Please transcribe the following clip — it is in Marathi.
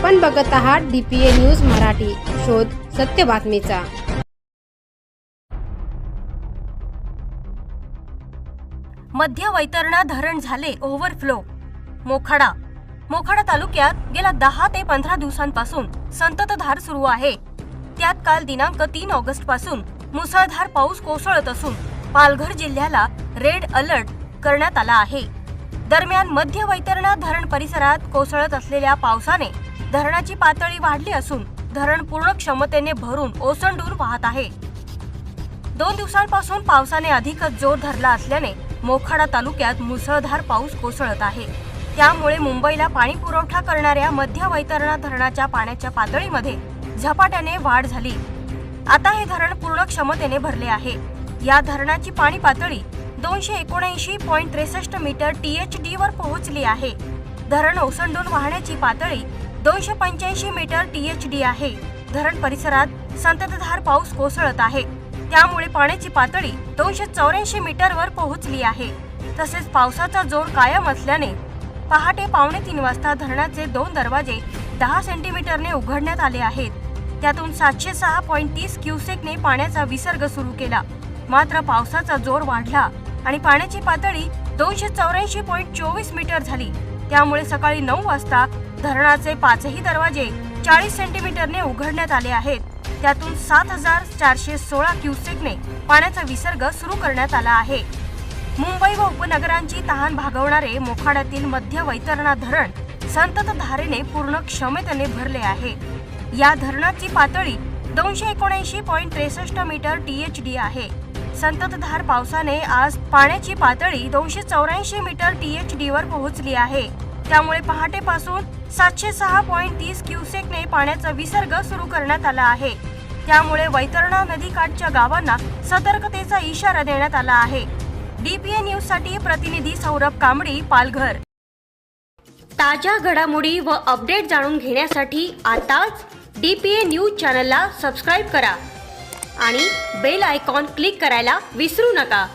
आपण बघत आहात डीपीए न्यूज मराठी. शोध सत्य बातमीचा. मध्य वैतरणा धरण झाले ओव्हरफ्लो. मोखाडा. मोखाडा तालुक्यात गेल्या दहा ते पंधरा दिवसांपासून संततधार सुरू आहे. त्यात काल दिनांक तीन ऑगस्टपासून मुसळधार पाऊस कोसळत असून पालघर जिल्ह्याला रेड अलर्ट करण्यात आला आहे. दरम्यान मध्य वैतरणा धरण परिसरात कोसळत असलेल्या पावसाने धरणाची पातळी वाढली असून धरण पूर्ण क्षमतेने भरून ओसंडून वाहत आहे. दोन दिवसांपासून पावसाने अधिकच जोर धरला असल्याने मोखाडा तालुक्यात मुसळधार पाऊस कोसळत आहे. त्यामुळे मुंबईला पाणी पुरवठा करणाऱ्या मध्य वैतरणा धरणाच्या पाण्याच्या पातळीमध्ये झपाट्याने वाढ झाली. आता हे धरण पूर्ण क्षमतेने भरले आहे. या धरणाची पाणी पातळी दोनशे एकोणऐंशी पॉईंट त्रेसष्ट मीटर टी एच वर पोहोचली आहे. धरण ओसंडून वाहण्याची पातळी दोनशे पंच्याऐंशी मीटर टीएचडी आहे. धरण परिसरात संततधार पाऊस कोसळत आहे. त्यामुळे पाण्याची पातळी दोनशे चौऱ्याऐंशी मीटरवर पोहोचली आहे. तसेच पावसाचा जोर कायम असल्याने पहाटे पावणे तीन वाजता धरणाचे दोन दरवाजे दहा सेंटीमीटरने उघडण्यात आले आहेत. त्यातून सातशे सहा पॉईंट तीस क्युसेकने पाण्याचा विसर्ग सुरू केला. मात्र पावसाचा जोर वाढला आणि पाण्याची पातळी दोनशे चौऱ्याऐंशी पॉईंट चोवीस मीटर झाली. त्यामुळे सकाळी नऊ वाजता धरणाचे पाचही दरवाजे चाळीस सेंटीमीटरने उघडण्यात आले आहेत. त्यातून सात हजार चारशे सोळा क्युसेकने पाण्याचा विसर्ग सुरू करण्यात आला आहे. मुंबई व उपनगरांची तहान भागवणारे मोखाड्यातील मध्य वैतरणा धरण संततधारेने पूर्ण क्षमतेने भरले आहे. या धरणाची पातळी दोनशे एकोणऐंशी पॉईंट त्रेसष्ट मीटर टीएचडी आहे. संततधार पावसाने आज पाण्याची पातळी दोनशे चौऱ्याऐंशी मीटर टीएचडी वर पोहोचली आहे. त्यामुळे पहाटेपासून सातशे सहा पॉईंट तीस क्युसेकने पाण्याचा विसर्ग सुरू करण्यात आला आहे. त्यामुळे वैतरणा नदीकाठच्या गावांना सतर्कतेचा इशारा देण्यात आला आहे. डीपीए न्यूजसाठी प्रतिनिधी सौरभ कांबडी पालघर. ताज्या घडामोडी व अपडेट जाणून घेण्यासाठी आताच डीपीए न्यूज चॅनलला सबस्क्राईब करा. आणि बेल आयकॉन क्लिक करायला विसरू नका.